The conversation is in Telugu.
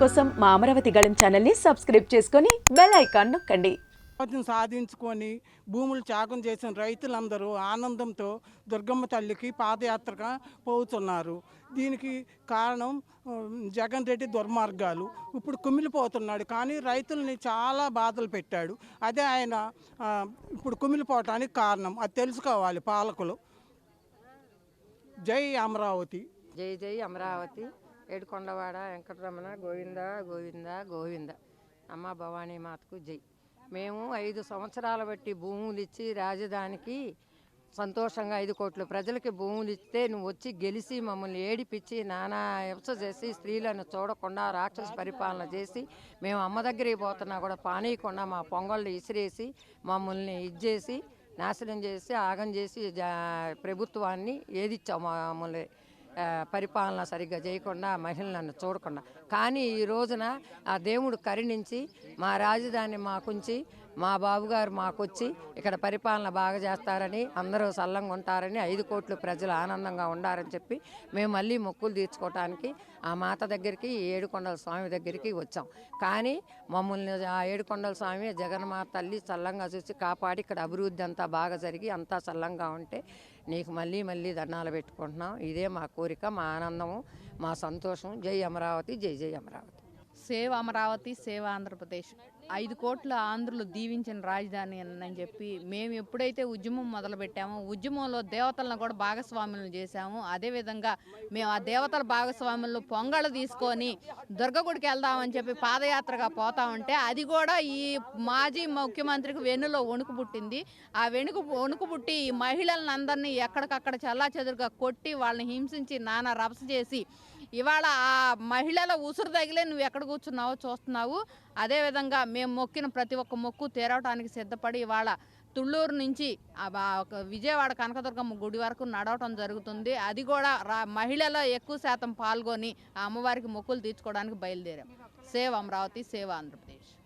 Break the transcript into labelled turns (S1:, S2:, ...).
S1: కోసం మా అమరావతి గళం ఛానల్ని సబ్స్క్రైబ్ చేసుకొని బెల్ ఐకాన్ నొక్కండి.
S2: సాధించుకొని భూములు త్యాగం చేసిన రైతులందరూ ఆనందంతో దుర్గమ్మ తల్లికి పాదయాత్రగా పోతున్నారు. దీనికి కారణం జగన్ రెడ్డి దుర్మార్గాలు. ఇప్పుడు కుమిలిపోతున్నాడు కానీ రైతుల్ని చాలా బాధలు పెట్టాడు. అదే ఆయన ఇప్పుడు కుమిలిపోవటానికి కారణం. అది తెలుసుకోవాలి పాలకులు. జై అమరావతి.
S3: జై జై అమరావతి. ఏడుకొండవాడ వెంకటరమణ గోవింద గోవింద గోవింద. అమ్మ భవానీ మాతకు జై. మేము ఐదు సంవత్సరాల బట్టి భూములు ఇచ్చి రాజధానికి సంతోషంగా ఐదు కోట్ల. ప్రజలకి భూములు ఇస్తే నువ్వు వచ్చి గెలిచి మమ్మల్ని ఏడిపించి నానా హింస చేసి స్త్రీలను చూడకుండా రాక్షస పరిపాలన చేసి మేము అమ్మ దగ్గరికి పోతున్నా కూడా పానీయకుండా మా పొంగళ్ళు ఇసిరేసి మమ్మల్ని ఇచ్చేసి నాశనం చేసి ఆగం చేసి జా- ప్రభుత్వాన్ని ఏదిచ్చావు మమ్మల్ని? పరిపాలన సరిగ్గా చేయకుండా మహిళలను చూడకుండా. కానీ ఈ రోజున ఆ దేవుడు కరుణించి మా రాజధాని మాకుంచి మా బాబుగారు మాకొచ్చి ఇక్కడ పరిపాలన బాగా చేస్తారని అందరూ సల్లంగా ఉంటారని ఐదు కోట్ల ప్రజలు ఆనందంగా ఉండారని చెప్పి మేము మళ్ళీ మొక్కులు తీర్చుకోవటానికి ఆ మాత దగ్గరికి ఏడుకొండల స్వామి దగ్గరికి వచ్చాం. కానీ మమ్మల్ని ఆ ఏడుకొండల స్వామి జగన్మాత తల్లి చల్లంగా చూసి కాపాడి ఇక్కడ అభివృద్ధి అంతా బాగా జరిగి అంతా చల్లంగా ఉంటే నీకు మళ్ళీ మళ్ళీ దండాలు పెట్టుకుంటున్నాం. ఇదే మా కోరిక మా ఆనందము మా సంతోషం. జై అమరావతి జై జై అమరావతి.
S4: సేవ్ అమరావతి సేవ ఆంధ్రప్రదేశ్. ఐదు కోట్ల ఆంధ్రులు దీవించిన రాజధాని అని చెప్పి మేము ఎప్పుడైతే ఉద్యమం మొదలుపెట్టామో ఉద్యమంలో దేవతలను కూడా భాగస్వాములను చేశాము. అదేవిధంగా మేము ఆ దేవతల భాగస్వాములను పొంగళ్ళు తీసుకొని దుర్గగుడికి వెళ్దామని చెప్పి పాదయాత్రగా పోతా ఉంటే అది కూడా ఈ మాజీ ముఖ్యమంత్రికి వెన్నులో వణుకు పుట్టింది. ఆ వెనుక వణుకు పుట్టి ఈ మహిళలను అందరినీ ఎక్కడికక్కడ చల్లా చెదురుగా కొట్టి వాళ్ళని హింసించి నానా రభస చేసి ఇవాళ ఆ మహిళల ఉసురు తగిలే నువ్వు ఎక్కడ కూర్చున్నావో చూస్తున్నావు. అదేవిధంగా మేము మొక్కిన ప్రతి ఒక్క మొక్కు తీరవటానికి సిద్ధపడి ఇవాళ తుళ్ళూరు నుంచి ఒక విజయవాడ కనకదుర్గమ్మ గుడి వరకు నడవటం జరుగుతుంది. అది కూడా రా మహిళలో ఎక్కువ శాతం పాల్గొని ఆ అమ్మవారికి మొక్కులు తీర్చుకోవడానికి బయలుదేరాం. Save Amaravati save Andhra Pradesh.